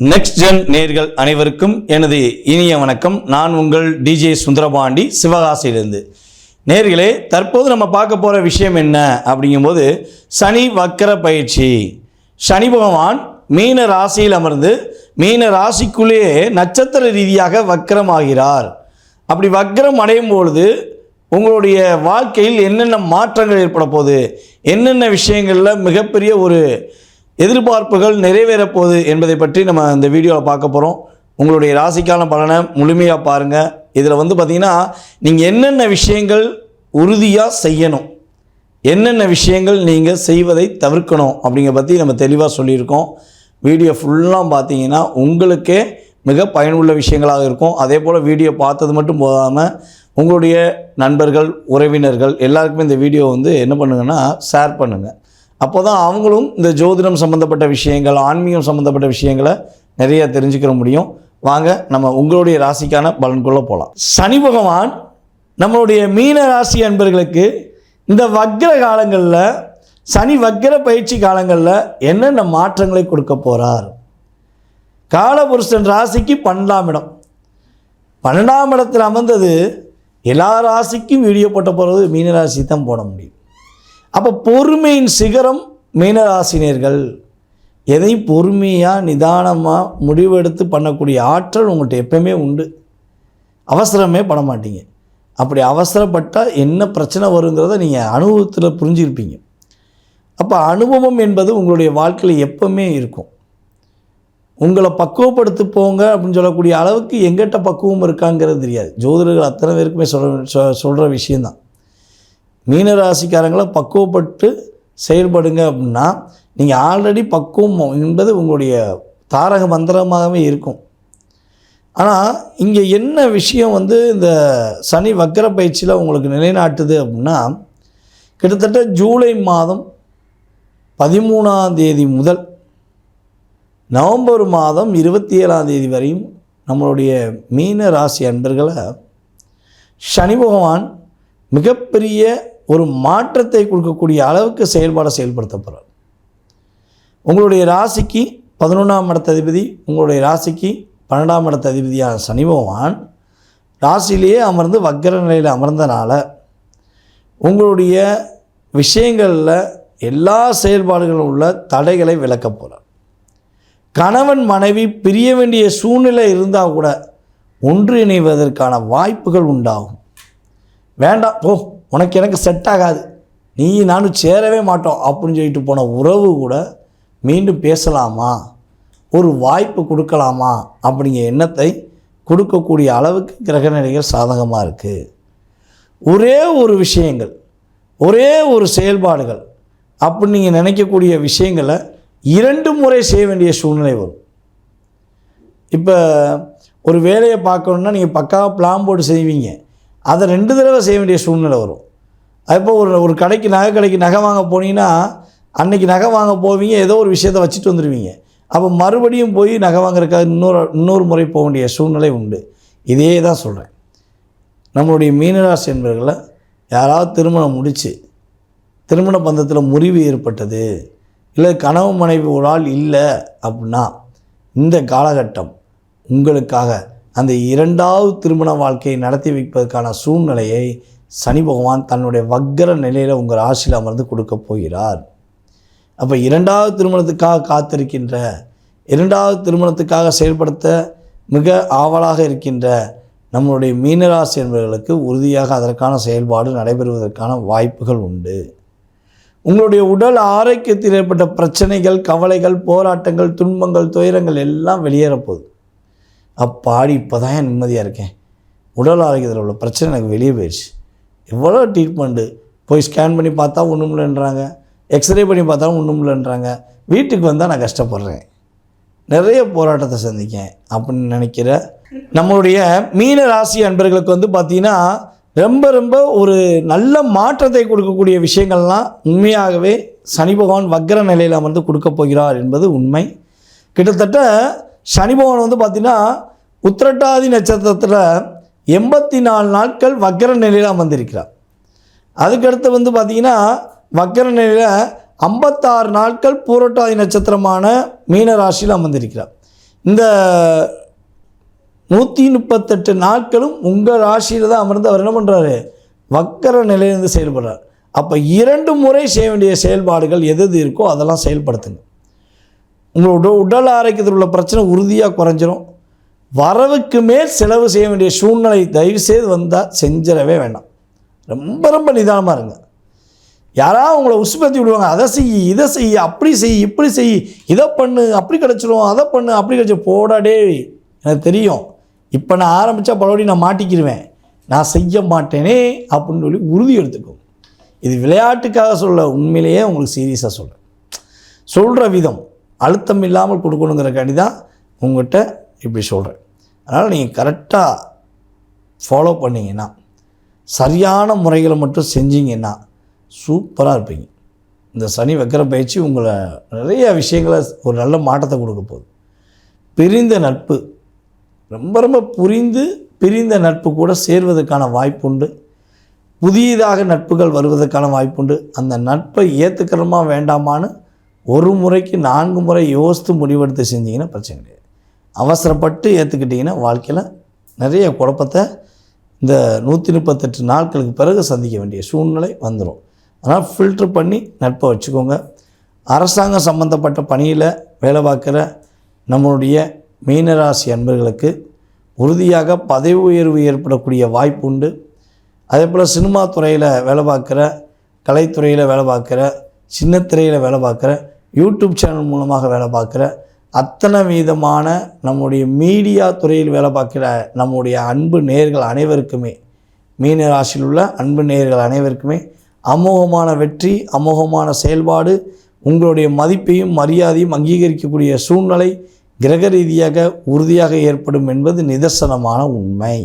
Next gen நேர்கள் அனைவருக்கும் எனது இனிய வணக்கம். நான் உங்கள் டிஜே சுந்தரபாண்டி சிவகாசியிலிருந்து. நேர்களே தற்போது நம்ம பார்க்க போகிற விஷயம் என்ன அப்படிங்கும்போது சனி வக்கர பயிற்சி. சனி பகவான் மீன ராசியில் அமர்ந்து மீன ராசிக்குள்ளேயே நட்சத்திர ரீதியாக வக்கரமாகிறார். அப்படி வக்கரம் அடையும் பொழுது உங்களுடைய வாழ்க்கையில் என்னென்ன மாற்றங்கள் ஏற்பட போகுது? என்னென்ன விஷயங்களில் மிகப்பெரிய ஒரு எதிர்பார்ப்புகள் நிறைவேறப் போகுது என்பதை பற்றி நம்ம இந்த வீடியோவில் பார்க்க போகிறோம் உங்களுடைய ராசிக்கான பலனை முழுமையாக பாருங்கள் இதில் வந்து பார்த்திங்கன்னா நீங்கள் என்னென்ன விஷயங்கள் உறுதியாக செய்யணும்? என்னென்ன விஷயங்கள் நீங்கள் செய்வதை தவிர்க்கணும்? அப்படிங்கிற பற்றி நம்ம தெளிவாக சொல்லியிருக்கோம். வீடியோ ஃபுல்லாக பார்த்தீங்கன்னா உங்களுக்கே மிக பயனுள்ள விஷயங்களாக இருக்கும். அதே போல் வீடியோ பார்த்தது மட்டும் போகாமல் உங்களுடைய நண்பர்கள் உறவினர்கள் எல்லாருக்குமே இந்த வீடியோ வந்து என்ன பண்ணுங்கன்னா ஷேர் பண்ணுங்கள் அப்போ தான் அவங்களும் இந்த ஜோதிடம் சம்மந்தப்பட்ட விஷயங்கள் ஆன்மீகம் சம்மந்தப்பட்ட விஷயங்களை நிறைய தெரிஞ்சுக்கிற முடியும். வாங்க நம்ம உங்களுடைய ராசிக்கான பலன்குள்ளே போகலாம் சனி பகவான் நம்மளுடைய மீன ராசி அன்பர்களுக்கு இந்த வக்ர காலங்களில் சனி வக்ர பயிற்சி காலங்களில் என்னென்ன மாற்றங்களை கொடுக்க போகிறார் காலபுருஷன் ராசிக்கு பன்னெண்டாம் இடம். பன்னெண்டாம் இடத்தில் அமர்ந்தது எல்லா ராசிக்கும் வீடியோ போட்ட போகிறது மீனராசி தான் போட முடியும். அப்போ பொறுமையின் சிகரம் மீனராசினியர்கள். எதையும் பொறுமையாக நிதானமாக முடிவெடுத்து பண்ணக்கூடிய ஆற்றல் உங்கள்கிட்ட எப்பயுமே உண்டு. அவசரமே பண்ண மாட்டீங்க. அப்படி அவசரப்பட்டால் என்ன பிரச்சனை வருங்கிறத நீங்கள் அனுபவத்தில் புரிஞ்சிருப்பீங்க. அப்போ அனுபவம் என்பது உங்களுடைய வாழ்க்கையில் எப்பவுமே இருக்கும். உங்களை பக்குவப்படுத்தி போங்க அப்படின்னு சொல்லக்கூடிய அளவுக்கு எங்கிட்ட பக்குவம் இருக்காங்கிறது தெரியாது. ஜோதிடர்கள் அத்தனை பேருக்குமே சொல்கிற சொல்கிற விஷயந்தான் மீனராசிக்காரங்களை பக்குவப்பட்டு செயல்படுங்க அப்படின்னா நீங்கள் ஆல்ரெடி பக்குவம் என்பது உங்களுடைய தாரக மந்திரமாகவே இருக்கும். ஆனால் இங்கே என்ன விஷயம் வந்து இந்த சனி வக்கர பயிற்சியில் உங்களுக்கு நிலைநாட்டுது அப்படின்னா கிட்டத்தட்ட ஜூலை மாதம் பதிமூணாம் தேதி முதல் நவம்பர் மாதம் இருபத்தி ஏழாம் தேதி வரையும் நம்மளுடைய மீன ராசி அன்பர்களை சனி பகவான் மிகப்பெரிய ஒரு மாற்றத்தை கொடுக்கக்கூடிய அளவுக்கு செயல்பாடை செயல்படுத்த போகிறார் உங்களுடைய ராசிக்கு பதினொன்றாம் இடத்த அதிபதி உங்களுடைய ராசிக்கு பன்னெண்டாம் இடத்த அதிபதியான சனி பகவான் ராசியிலேயே அமர்ந்து வக்கர நிலையில் அமர்ந்தனால உங்களுடைய விஷயங்களில் எல்லா செயல்பாடுகளும் உள்ள தடைகளை விளக்க போகிறார் கணவன் மனைவி பிரிய வேண்டிய சூழ்நிலை இருந்தால் கூட ஒன்றிணைவதற்கான வாய்ப்புகள் உண்டாகும். வேண்டாம் போ. உனக்கு எனக்கு செட் ஆகாது. நீ நானும் சேரவே மாட்டோம் அப்படின்னு சொல்லிட்டு போன உறவு கூட மீண்டும் பேசலாமா? ஒரு வாய்ப்பு கொடுக்கலாமா? அப்படிங்கிற எண்ணத்தை கொடுக்கக்கூடிய அளவுக்கு கிரகநிலைகள் சாதகமாக இருக்குது ஒரே ஒரு விஷயங்கள் ஒரே ஒரு செயல்பாடுகள் அப்படி நீங்கள் நினைக்கக்கூடிய விஷயங்களை இரண்டு முறை செய்ய வேண்டிய சூழ்நிலை வரும். இப்போ ஒரு வேலையை பார்க்கணுன்னா நீங்கள் பக்காவாக பிளான் போட்டு செய்வீங்க. அதை ரெண்டு தடவை செய்ய வேண்டிய சூழ்நிலை வரும். அப்போ ஒரு ஒரு கடைக்கு நகை கடைக்கு நகை வாங்க போனீங்கன்னா அன்றைக்கி நகை வாங்க போவீங்க ஏதோ ஒரு விஷயத்தை வச்சுட்டு வந்துடுவீங்க அப்போ மறுபடியும் போய் நகை வாங்குறதுக்காக இன்னொரு இன்னொரு முறை போக வேண்டிய சூழ்நிலை உண்டு. இதே தான் சொல்கிறேன் நம்மளுடைய மீனராசி என்பர்களை யாராவது திருமணம் முடித்து திருமண பந்தத்தில் முறிவு ஏற்பட்டது இல்லை கனவு மனைவி ஒரு ஆள் இல்லை அப்படின்னா இந்த காலகட்டம் உங்களுக்காக அந்த இரண்டாவது திருமண வாழ்க்கையை நடத்தி வைப்பதற்கான சூழ்நிலையை சனி பகவான் தன்னுடைய வக்கர நிலையில் உங்கள் ராசியில் அமர்ந்து கொடுக்க போகிறார். அப்போ இரண்டாவது திருமணத்துக்காக காத்திருக்கின்ற இரண்டாவது திருமணத்துக்காக செயல்படுத்த மிக ஆவலாக இருக்கின்ற நம்மளுடைய மீனராசி என்பவர்களுக்கு உறுதியாக அதற்கான செயல்பாடு நடைபெறுவதற்கான வாய்ப்புகள் உண்டு. உங்களுடைய உடல் ஆரோக்கியத்தில் ஏற்பட்ட பிரச்சனைகள் கவலைகள் போராட்டங்கள் துன்பங்கள் துயரங்கள் எல்லாம் வெளியேறப்போகுது அப்பாடி இப்போ தான் நிம்மதியாக இருக்கேன்? உடல் ஆரோக்கியத்தில் உள்ள பிரச்சனை எனக்கு வெளியே போயிடுச்சு. எவ்வளோ ட்ரீட்மெண்ட்டு போய் ஸ்கேன் பண்ணி பார்த்தா ஒன்றும் இல்லைன்றாங்க. எக்ஸ்ரே பண்ணி பார்த்தாலும் ஒன்றும் இல்லைன்றாங்க. வீட்டுக்கு வந்தால் நான் கஷ்டப்படுறேன். நிறைய போராட்டத்தை சந்திக்கேன் அப்படின்னு நினைக்கிற நம்மளுடைய மீன ராசி அன்பர்களுக்கு வந்து பார்த்திங்கன்னா ரொம்ப ரொம்ப ஒரு நல்ல மாற்றத்தை கொடுக்கக்கூடிய விஷயங்கள்லாம் உண்மையாகவே சனி பகவான் வக்கர நிலையில் அமர்ந்து கொடுக்க போகிறார் என்பது உண்மை. கிட்டத்தட்ட சனி பகவான் வந்து பார்த்திங்கன்னா உத்திரட்டாதி நட்சத்திரத்தில் எண்பத்தி நாலு நாட்கள் வக்கர நிலையில் அமர்ந்திருக்கிறார். அதுக்கடுத்து வந்து பார்த்திங்கன்னா வக்கர நிலையில் ஐம்பத்தாறு நாட்கள் பூரட்டாதி நட்சத்திரமான மீன ராசியில் அமர்ந்திருக்கிறார். இந்த நூற்றி முப்பத்தெட்டு நாட்களும் உங்கள் ராசியில் தான் அமர்ந்து அவர் என்ன பண்ணுறாரு வக்கர நிலையிலிருந்து செயல்படுறார். அப்போ இரண்டு முறை செய்ய வேண்டிய செயல்பாடுகள் எது எது இருக்கோ அதெல்லாம் செயல்படுத்துங்க. உங்களோட உடல் ஆரோக்கியத்தில் உள்ள பிரச்சனை உறுதியாக குறைஞ்சிரும். வரவுக்கு மேல் செலவு செய்ய வேண்டிய சூழ்நிலை தயவுசெய்து வந்தால் செஞ்சிடவே வேண்டாம். ரொம்ப ரொம்ப நிதானமாக இருங்க. யாராவது உங்களை உசுப்பத்தி விடுவாங்க. அதை செய் இதை செய் அப்படி செய் இப்படி செய் இதை பண்ணு அப்படி கிடச்சிரும் அதை பண்ணு அப்படி கிடச்சி போடாடே எனக்கு தெரியும். இப்போ நான் ஆரம்பித்தா பலபடி நான் மாட்டிக்கிடுவேன் நான் செய்ய மாட்டேனே அப்படின்னு சொல்லி உறுதி எடுத்துக்கும் இது விளையாட்டுக்காக சொல்ல உண்மையிலேயே உங்களுக்கு சீரியஸாக சொல்கிறேன் சொல்கிற விதம் அழுத்தம் இல்லாமல் கொடுக்கணுங்கிறக்காண்டி தான் உங்கள்கிட்ட இப்படி சொல்கிறேன் அதனால் நீங்கள் கரெக்டாக ஃபாலோ பண்ணிங்கன்னா சரியான முறைகளை மட்டும் செஞ்சீங்கன்னா சூப்பராக இருப்பீங்க. இந்த சனி வைக்கிற பயிற்சி உங்களை நிறைய விஷயங்களை ஒரு நல்ல மாற்றத்தை கொடுக்க போகுது. பிரிந்த நட்பு ரொம்ப ரொம்ப புரிந்து பிரிந்த நட்பு கூட சேர்வதற்கான வாய்ப்புண்டு. புதியதாக நட்புகள் வருவதற்கான வாய்ப்புண்டு. அந்த நட்பை ஏற்றுக்கிறோமா வேண்டாமான்னு ஒரு முறைக்கு நான்கு முறை யோசித்து முடிவெடுத்து செஞ்சிங்கன்னா பிரச்சனை கிடையாது. அவசரப்பட்டு ஏற்றுக்கிட்டிங்கன்னா வாழ்க்கையில் நிறைய குழப்பத்தை இந்த நூற்றி முப்பத்தெட்டு நாட்களுக்கு பிறகு சந்திக்க வேண்டிய சூழ்நிலை வந்துடும் அதனால் ஃபில்ட்ரு பண்ணி நட்பை வச்சுக்கோங்க. அரசாங்கம் சம்மந்தப்பட்ட பணியில் வேலை பார்க்குற நம்மளுடைய மீனராசி அன்பர்களுக்கு உறுதியாக பதவி உயர்வு ஏற்படக்கூடிய வாய்ப்பு உண்டு. அதே போல் சினிமா துறையில் வேலை பார்க்குற கலைத்துறையில் வேலை பார்க்குற சின்ன திரையில் வேலை பார்க்குற யூடியூப் சேனல் மூலமாக வேலை பார்க்குற அத்தனை விதமான நம்முடைய மீடியா துறையில் வேலை பார்க்கிற நம்முடைய அன்பு நேர்கள் அனைவருக்குமே மீன ராசியில் உள்ள அன்பு நேர்கள் அனைவருக்குமே அமோகமான வெற்றி அமோகமான செயல்பாடு உங்களுடைய மதிப்பையும் மரியாதையும் அங்கீகரிக்கக்கூடிய சூழ்நிலை கிரக ரீதியாக உறுதியாக ஏற்படும் என்பது நிதர்சனமான உண்மை.